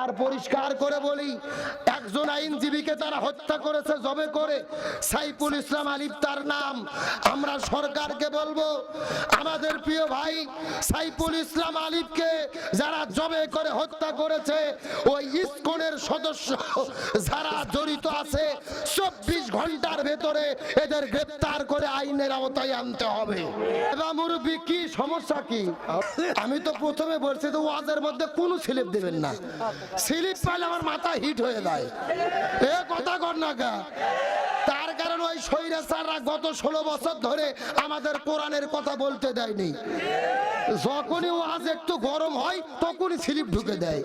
আর পরিষ্কার করে বলি, একজন আইনজীবীকে তারা হত্যা করেছে, জবে করে, সাইফুল ইসলাম আলিফ তার নাম। আমরা সরকারকে বলব, আমাদের প্রিয় ভাই সাইফুল ইসলাম আলিফকে যারা জবে করে, হত্যা করেছে, ওই ইসকনের সদস্য যারা জড়িত আছে, চব্বিশ ঘণ্টার ভেতরে এদের গ্রেপ্তার করে আইনের আওতায় আনতে হবে। এবার মুরব্বী, কি সমস্যা কি? আমি তো প্রথমে বলছি তো ওয়াজের মধ্যে কোনো স্লিপ দেবেন না। স্লিপ পাইলে আমার মাথা হিট হয়ে যায়। এ কথা কর না গা ওই স্বৈরাচাররা গত ষোলো বছর ধরে আমাদের কোরআনের কথা বলতে দেয়নি। যখনই ওয়াজ একটু গরম হয়, তখনই স্লিপ ঢুকে দেয়।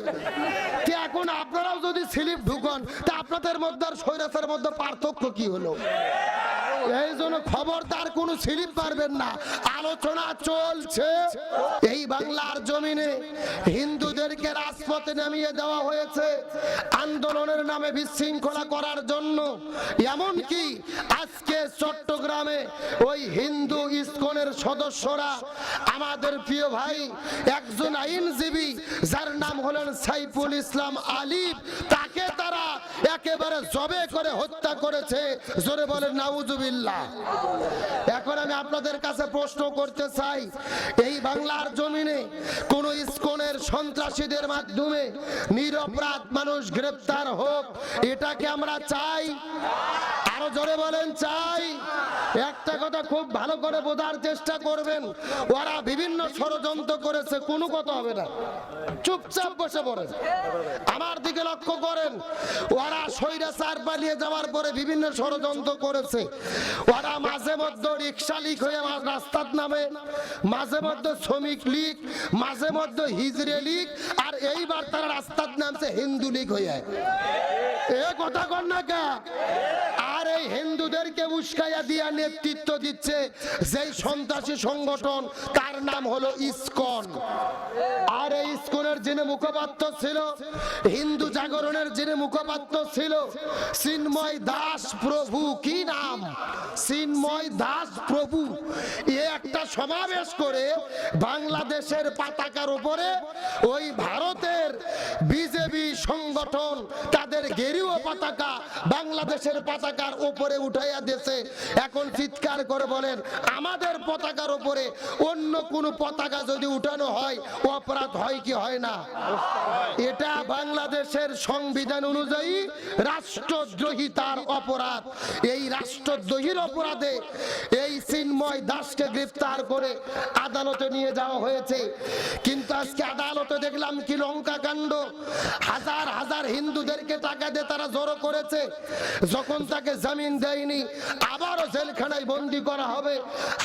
তো এখন আপনারাও যদি স্লিপ ঢুকন, তা আপনাদের মধ্যে আর স্বৈরাচারের মধ্যে পার্থক্য কি হলো? এই জন্য খবরদার কোনো স্লিপ পারবেন না। আলোচনা চলছে। এই বাংলার জমিনে হিন্দুদেরকে রাজপথে নামিয়ে দেওয়া হয়েছে। আন্দোলনের নামে বিশৃঙ্খলা করার জন্য। এমনকি আজকে চট্টগ্রামে ওই হিন্দু ইস্কনের সদস্যরা আমাদের প্রিয় ভাই একজন আইনজীবী, যার নাম হলেন সাইফুল ইসলাম আলিফ, তাকে তারা একেবারে জবে করে হত্যা করেছে। জোরে বলেন, নাউজুবিল্লাহ। এখন আমি আপনাদের কাছে প্রশ্ন করতে চাই, এই বাংলার জমিনে কোন ইস্কনের সন্ত্রাসীদের মাধ্যমে নিরপরাধ মানুষ গ্রেপ্তার হোক এটাকে আমরা চাই? আরও জোরে বলেন, চাই। একটা কথা খুব ভালো করে বোঝার চেষ্টা করবেন। ওরা বিভিন্ন ষড়যন্ত্র করেছে, কোনো কথা হবে না। চুপচাপ বসে পড়ে আমার দিকে লক্ষ্য করেন, ওরা স্বৈরাচার পালিয়ে যাওয়ার পরে বিভিন্ন ষড়যন্ত্র করেছে। ওরা মাঝে মধ্যে রিক্সা লিক হয়ে রাস্তার নামে, মাঝে মধ্যে শ্রমিক লীগ মাঝে মধ্যে হিজড়ে লীগ আর এইবার তারা রাস্তার নামছে হিন্দু লীগ হয়ে এ কথা কর না কে? হিন্দুদেরকে উস্কাইয়া দিয়া নেতৃত্ব দিচ্ছে। যেই সন্ত্রাসী সংগঠন, তার নাম হলো ইসকন। আর এই ইসকনের যিনি মুখপাত্র ছিল, হিন্দু জাগরণের যিনি মুখপাত্র ছিল, চিন্ময় দাস প্রভু কি নাম? চিন্ময় দাস প্রভু, এ একটা সমাবেশ করে বাংলাদেশের পতাকার উপরে ওই ভারতের বিজেপি সংগঠন, তাদের গেরুয়া পতাকা বাংলাদেশের পতাকার উপরে উঠাইয়া দিয়েছে। এখন চিৎকার করে বলেন, আমাদের পতাকার উপরে অন্য কোন পতাকা যদি উঠানো হয়, অপরাধ হয় কি হয় না? এটা বাংলাদেশের সংবিধান অনুযায়ী রাষ্ট্রদ্রোহিতার অপরাধ। এই রাষ্ট্রদ্রোহীর অপরাধে এই চিন্ময় দাসকে গ্রেফতার করে আদালতে নিয়ে যাওয়া হয়েছে। কিন্তু আজকে আদালতে দেখলাম কি লঙ্কা কাণ্ড। হাজার হাজার হিন্দুদেরকে টাকা দিয়ে তারা জড়ো করেছে। যখন তাকে জামিন দেয়নি, আবারও জেলখানায় বন্দি করা হবে।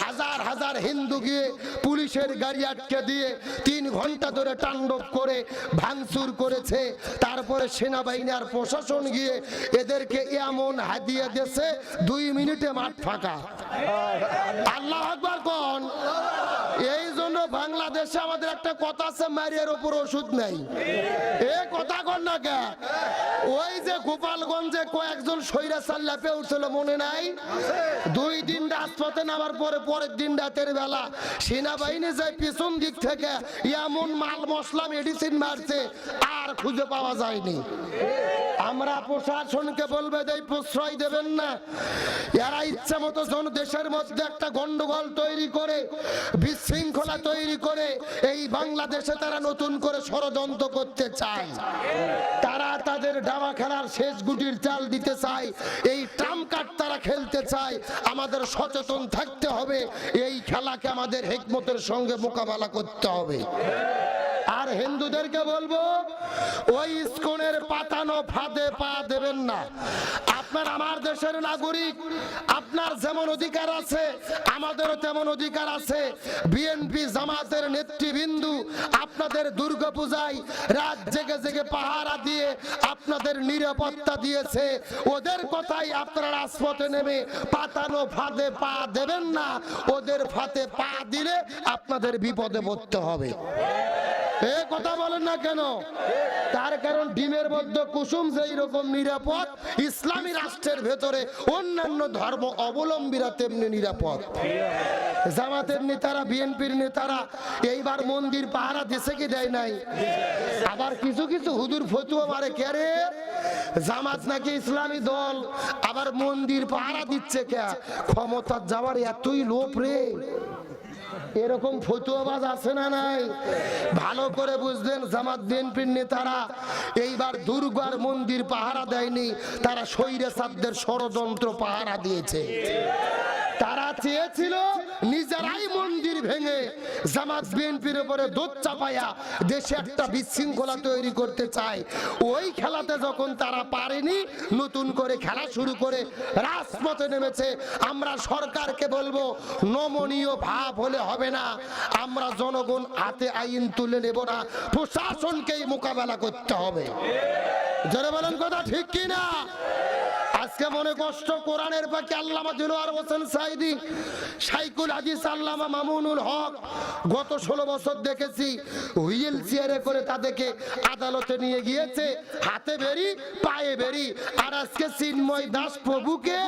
হাজার হাজার হিন্দু গিয়ে পুলিশের গাড়ি আটকে দিয়ে তিন ঘণ্টা ধরে তাণ্ডব করে ভাঙচুর করেছে। তারপরে সেনাবাহিনী আর প্রশাসন গিয়ে এদেরকে এমন হাদিয়া দিয়েছে, দুই মিনিটে মাঠ ফাঁকা। আল্লাহ আকবর কন। এই জন্য বাংলাদেশে আমাদের একটা কথা আছে, মারিয়ার উপর ওষুধ নেই। এ কথা কর না কে? ওই যে গোপালগঞ্জে কয়েকজন সৈরাচার ল্যাপে উঠছিল, মনে নাই? দুই দিন রাজপথে নামার পরে পরের দিন রাতের বেলা সেনাবাহিনী যায় পিছন দিক থেকে এমন মাল মশলা মেডিসিন মারছে, আর খুঁজে পাওয়া যায়নি। আমরা প্রশাসনকে বলবে যে প্রশ্রয় দেবেন না। এরা ইচ্ছা মতো দেশের মধ্যে একটা গন্ডগোল তৈরি করে, বিশৃঙ্খলা তৈরি করে, এই বাংলাদেশে তারা নতুন করে ষড়যন্ত্র করতে চায়। তারা তাদের ডাবা খেলার শেষ গুটির চাল দিতে চায়, এই ট্রাম কার্ড তারা খেলতে চায়। আমাদের সচেতন থাকতে হবে, এই খেলাকে আমাদের হেকমতের সঙ্গে মোকাবেলা করতে হবে। আর হিন্দুদেরকে বলব, ওই ইস্কনের পাতানো ফাঁদে পা দেবেন না। আপনার আমার দেশের নাগরিক, আপনার যেমন অধিকার আছে, আমাদেরও তেমন অধিকার আছে। বিএনপি জামাতের নেতৃবৃন্দু, আপনাদের দুর্গাপূজায় রাত জেগে জেগে পাহারা দিয়ে আপনাদের নিরাপত্তা দিয়েছে। ওদের কথাই আপনারা রাজপথে নেমে পাতানো ফাঁদে পা দেবেন না, ওদের ফাঁদে পা দিলে আপনাদের বিপদে পড়তে হবে। এ কথা বলেন না কেন? তার কারণ ডিমের মধ্যে কুসুম যেই রকম নিরাপদ, ইসলামী রাষ্ট্রের ভেতরে অন্যান্য ধর্ম অবলম্বীরা তেমনি নিরাপদ। জামাতের নেতারা, বিএনপির নেতারা এইবার মন্দির পাহারা দেশে কি দেয় নাই? আবার কিছু কিছু হুদুর ফতুয়া মারে কেরে জামাত নাকি ইসলামী দল, আবার মন্দির পাহারা দিচ্ছে কে? ক্ষমতা যাওয়ার এতই লোভ রে। এরকম ফতুয়াবাজ আছে না নাই? ভালো করে বুঝলেন জামাত বিএনপির নেতারা, এইবার দুর্গার মন্দির পাহারা দেয়নি, তারা সৈরে সাবদের ষড়যন্ত্র পাহারা দিয়েছে। তারা চেয়েছিল নিজেরাই মন্দির ভেঙে জামাত বিএনপির উপরে দোষ চাপাইয়া দেশে একটা বিশৃঙ্খলা তৈরি করতে চায়। ওই খেলাতে যখন তারা পারেনি, নতুন করে খেলা শুরু করে রাজপথে নেমেছে। আমরা সরকারকে বলব, নমনীয় ভাব হলে হবে না। আমরা জনগণ হাতে আইন তুলে নেব না। প্রশাসনকেই মোকাবেলা করতে হবে। যারা বলেন কথা ঠিক কি না আজকে মনে কষ্ট, কোরআনের পাখি আল্লামা দিলওয়ার হোসেন সাইদি সাইকুল আজিজ আল্লামা মামুনুল হক, গত ষোলো বছর দেখেছি, হুইল চেয়ারে করে তাদেরকে আদালতে নিয়ে গিয়েছে, হাতে বেরি, পায়ে বেরি, আর আজকে চিন্ময় দাস প্রভুকে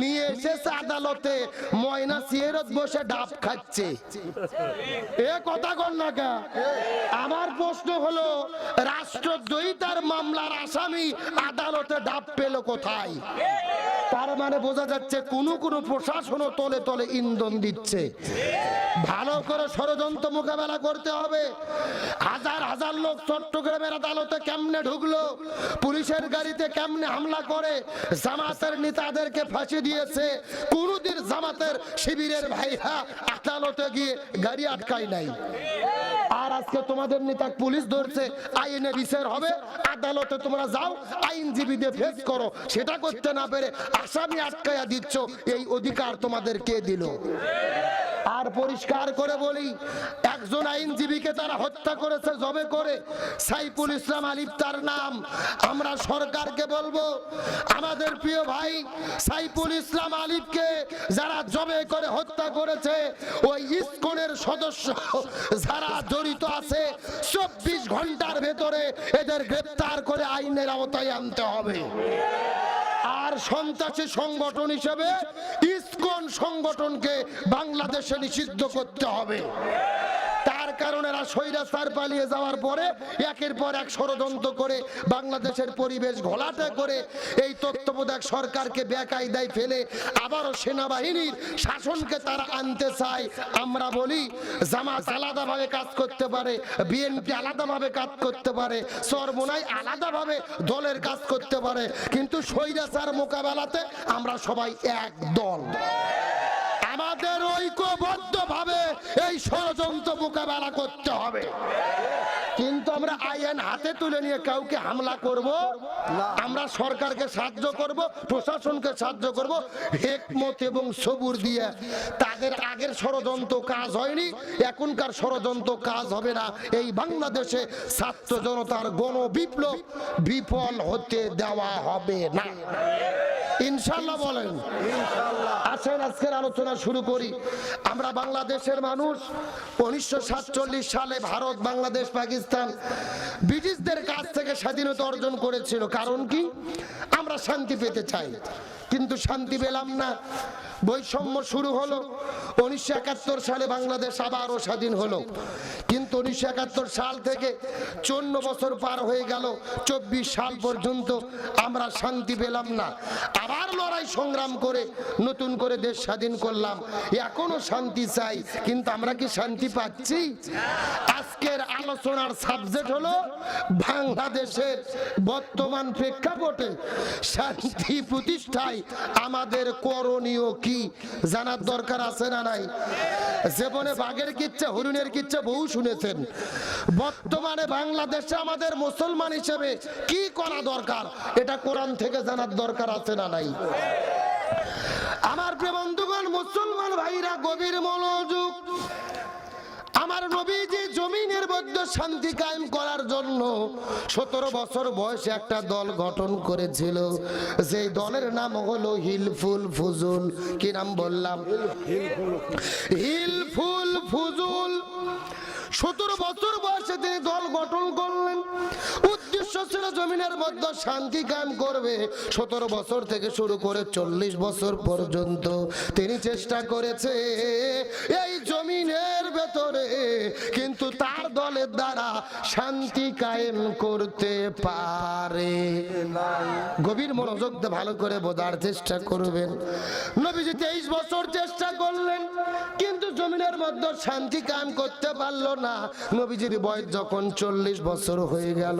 নিয়ে এসেছে আদালতে, ময়না সিয়েরত বসে ডাব খাচ্ছে। এ কথা কর না কা? আমার প্রশ্ন হলো, রাষ্ট্রদ্রোহিতার মামলার আসামি আদালতে ডাব পেল কোথায়? তার মানে বোঝা যাচ্ছে কোন কোন প্রশাসনও তলে তলে ইন্ধন দিচ্ছে। ভালো করে ষড়যন্ত্র মোকাবেলা করতে হবে। হাজার হাজার লোক চট্টগ্রামের আদালতে কেমনে ঢুকলো? পুলিশের গাড়িতে কেমনে হামলা করে? জামাতের নেতাদেরকে ফাঁসি দিয়েছে। কোনদিন জামাতের শিবিরের ভাইরা আদালতে গিয়ে গাড়ি আটকায় নাই। আর আজকে তোমাদের নেতা পুলিশ ধরছে, আইনে বিচার হবে, আদালতে তোমরা যাও, আইনজীবীদের ফেস করো, সেটা করতে না পেরে আসামি আটকায়া দিচ্ছ, এই অধিকার তোমাদের কে দিল? আর পরিষ্কার করে বলি, একজন আইনজীবীকে তারা হত্যা করেছে, জবে করে। সাইফুল ইসলাম আলিফ তার নাম। আমরা সরকারকে বলব, আমাদের প্রিয় ভাই সাইফুল ইসলাম আলিফকে যারা জবে করে হত্যা করেছে, ওই ইস্কনের সদস্য যারা জড়িত আছে, চব্বিশ ঘণ্টার ভেতরে এদের গ্রেপ্তার করে আইনের আওতায় আনতে হবে। সন্ত্রাসী সংগঠন হিসেবে ইস্কন সংগঠনকে বাংলাদেশে নিষিদ্ধ করতে হবে। কারণে এরা স্বৈরাচার পালিয়ে যাওয়ার পরে একের পর এক ষড়যন্ত্র করে বাংলাদেশের পরিবেশ ঘোলাটে করে এই তত্ত্বাবধায়ক সরকারকে বেকায়দায় ফেলে আবারও সেনাবাহিনীর শাসনকে তারা আনতে চায়। আমরা বলি, জামাত আলাদাভাবে কাজ করতে পারে, বিএনপি আলাদাভাবে কাজ করতে পারে সরমোনাই আলাদাভাবে দলের কাজ করতে পারে। কিন্তু স্বৈরাচার মোকাবেলাতে আমরা সবাই এক দল। আমাদের ঐক্যবদ্ধ ভাবে এই ষড়যন্ত্র মোকাবেলা করতে হবে। কিন্তু আমরা আইন হাতে তুলে নিয়ে কাউকে হামলা করব? আমরা সরকারকে সাহায্য করব প্রশাসনকে সাহায্য করব হেকমত এবং সবুর দিয়ে তাদের আগের ষড়যন্ত্র কাজ হয়নি এখনকার ষড়যন্ত্র কাজ হবে না। এই বাংলাদেশে ছাত্র জনতার গণ বিপ্লব বিফল হতে দেওয়া হবে না। ইনশাল্লাহ বলেন। আসেন আজকের আলোচনা শুরু করি। আমরা বাংলাদেশের মানুষ উনিশশো সাতচল্লিশ সালে ভারত বাংলাদেশ পাকিস্তান ব্রিটিশদের কাছ থেকে স্বাধীনতা অর্জন করেছিল। কারণ কি? আমরা শান্তি পেতে চাই। কিন্তু শান্তি পেলাম না। বৈষম্য শুরু হলো উনিশশো একাত্তর সালে বাংলাদেশ আবারও স্বাধীন হলো। কিন্তু উনিশশো একাত্তর সাল থেকে চন্ন বছর পার হয়ে গেল, চব্বিশ সাল পর্যন্ত আমরা শান্তি পেলাম না। আবার লড়াই সংগ্রাম করে নতুন করে দেশ স্বাধীন করলাম। এখনও শান্তি চাই, কিন্তু আমরা কি শান্তি পাচ্ছি? আজকের আলোচনার সাবজেক্ট হলো বাংলাদেশের বর্তমান প্রেক্ষাপটে শান্তি প্রতিষ্ঠায় আমাদের করণীয় কি জানার দরকার আছে না নাই? জীবনে বাঘের কিচ্ছা, হরিণের কিচ্ছা বহু শুনেছেন। বর্তমানে বাংলাদেশে আমাদের মুসলমান হিসেবে কি করা দরকার? এটা কোরআন থেকে জানার দরকার আছে না নাই? আমার প্রিয় বন্ধুগণ, মুসলমান ভাইরা, গভীর মনোযোগ। আমার জমিনের মধ্যে শান্তি কায়েম করার জন্য সতেরো বছর বয়সে একটা দল গঠন করেছিল। সেই দলের নাম হলো হিলফুল ফুজুল। কি নাম বললাম? হিলফুল ফুজুল। সতেরো বছর বয়সে তিনি দল গঠন করলেন। উদ্দেশ্য ছিল জমিনের মধ্যে শান্তি কায়েম করবে। সতেরো বছর থেকে শুরু করে চল্লিশ বছর পর্যন্ত তিনি চেষ্টা করেছে এই জমিনের ভেতরে, কিন্তু তার দলের দ্বারা শান্তি কায়েম করতে পারে গভীর মনোযোগ ভালো করে বোঝার চেষ্টা করবেন। নবীজি তেইশ বছর চেষ্টা করলেন, কিন্তু জমিনের মধ্যে শান্তি কায়েম করতে পারল না। নবীজির বয়স যখন চল্লিশ বছর হয়ে গেল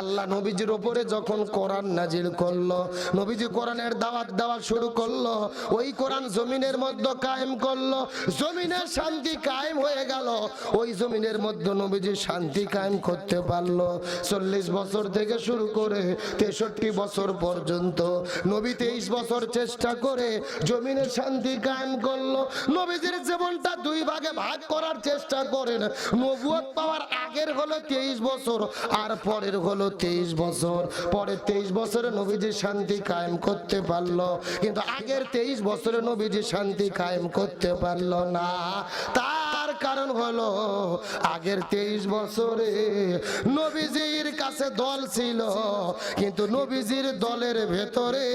আল্লাহ নবীজির ওপরে যখন কোরআন নাজিল করল, নবীজি কোরআনের দাওয়াত দেওয়া শুরু করল, ওই কোরআন জমিনের মধ্যে কায়েম করল জমিনের শান্তি কায়েম হয়ে গেল। ওই জমিনের মধ্যে নবীজি শান্তি কায়েম করতে পারল। চল্লিশ বছর থেকে শুরু করে তেষট্টি বছর পর্যন্ত, নবী তেইশ বছর চেষ্টা করে জমিনের শান্তি কায়েম করল। নবীজির জীবনটা দুই ভাগে ভাগ করার চেষ্টা করেন। নবুয়ত পাওয়ার আগের হলো তেইশ বছর, আর পরের হলো তেইশ বছর। পরের তেইশ বছরে নবীজি শান্তি কায়েম করতে পারল। কিন্তু আগের তেইশ বছরে নবীজি শান্তি কায়েম করতে পারল না। তার কারণ হলো, আগের তেইশ বছরে নবীজির কাছে দল ছিল। কিন্তু নবীজির দলের ভেতরে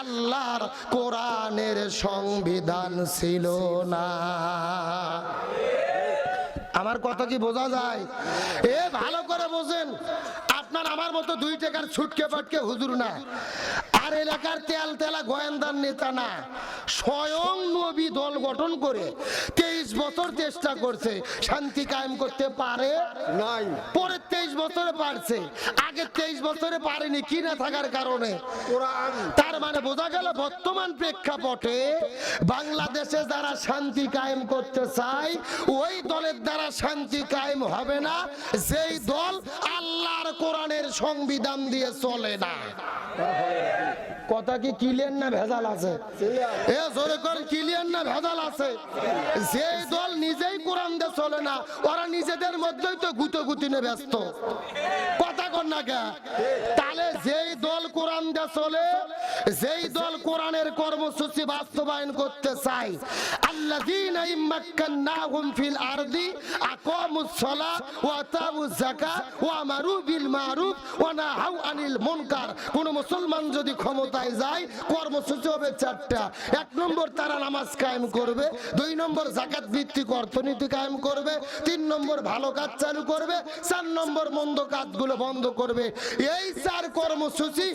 আল্লাহর কোরআনের সংবিধান ছিল না। আমার কথা কি বোঝা যায়? এ ভালো করে বোঝেন। আপনার আমার মতো দুই টাকার ছুটকে পাটকে হুজুর না। আর এলাকার তেল তেলা গোয়েন্দার নেতা না। স্বয়ং নবী দল গঠন করে তেইশ বছর চেষ্টা করছে শান্তি কায়েম করতে পারে? নাই। পরে তেইশ বছরে পারছে আগে তেইশ বছরে পারেনি কি না থাকার কারণে? তার মানে বোঝা গেল বর্তমান প্রেক্ষাপটে বাংলাদেশে যারা শান্তি কায়েম করতে চায় ওই দলের দ্বারা শান্তি কায়েম হবে না। যেই দল আল্লাহর কোরআনের সংবিধান দিয়ে চলে না। কথা কি ক্লিয়ার না ভেজাল আছে? এ জোরে করে ক্লিয়ার না ভেজাল আছে? যে দল নিজেই কোরআন দিয়ে চলে না, ওরা নিজেদের মধ্যেই তো গুতো গুতিনে ব্যস্ত। কথা কর না কে? তাহলে যেই দল কোরআন দিয়ে চলে যেই দল কোরআনের কর্মসূচি বাস্তবায়ন করতে চায়, আল্লাযীনা ইম্মাক্কান্নাহুম ফিল আরদি, আকামুস সালাহ ওয়া আতাউজ যাকাত ওয়া আমারু বিল মারুফ ওয়া নাহাউ আনিল মুনকার। কোন মুসলমান যদি ক্ষমতায় যায়, কর্মসূচি হবে চারটা। এক নম্বর তারা নামাজ কায়েম করবে, দুই নম্বর জাকাত ভিত্তিক অর্থনীতি কায়েম করবে, তিন নম্বর ভালো কাজ চালু করবে, চার নম্বর মন্দ কাজগুলো বন্ধ করবে। এই চার কর্মসূচি